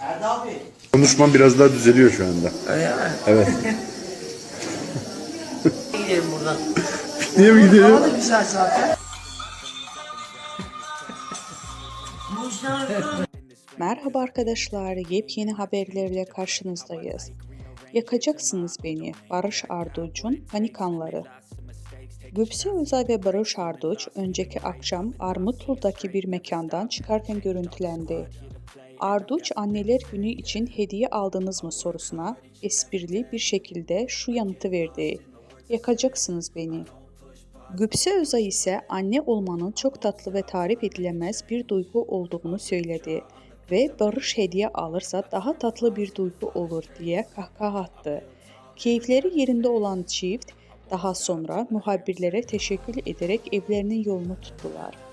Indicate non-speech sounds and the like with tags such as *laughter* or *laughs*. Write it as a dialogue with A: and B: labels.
A: Erdal Bey.
B: Konuşmam biraz daha düzeliyor şu anda.
C: Öyle mi?
B: Evet. *laughs*
C: Gidelim buradan.
B: Niye mi gidiyor?
C: Hava da güzel zaten.
D: Merhaba arkadaşlar, yepyeni haberlerle karşınızdayız. Yakacaksınız beni, Barış Arduç'un Panikanları. Gökse Özay ve Barış Arduç önceki akşam Armutlu'daki bir mekandan çıkarken görüntülendi. Arduç anneler günü için hediye aldınız mı sorusuna esprili bir şekilde şu yanıtı verdi. Yakacaksınız beni. Güpse Özay ise anne olmanın çok tatlı ve tarif edilemez bir duygu olduğunu söyledi ve Barış hediye alırsa daha tatlı bir duygu olur diye kahkaha attı. Keyifleri yerinde olan çift daha sonra muhabirlere teşekkür ederek evlerinin yolunu tuttular.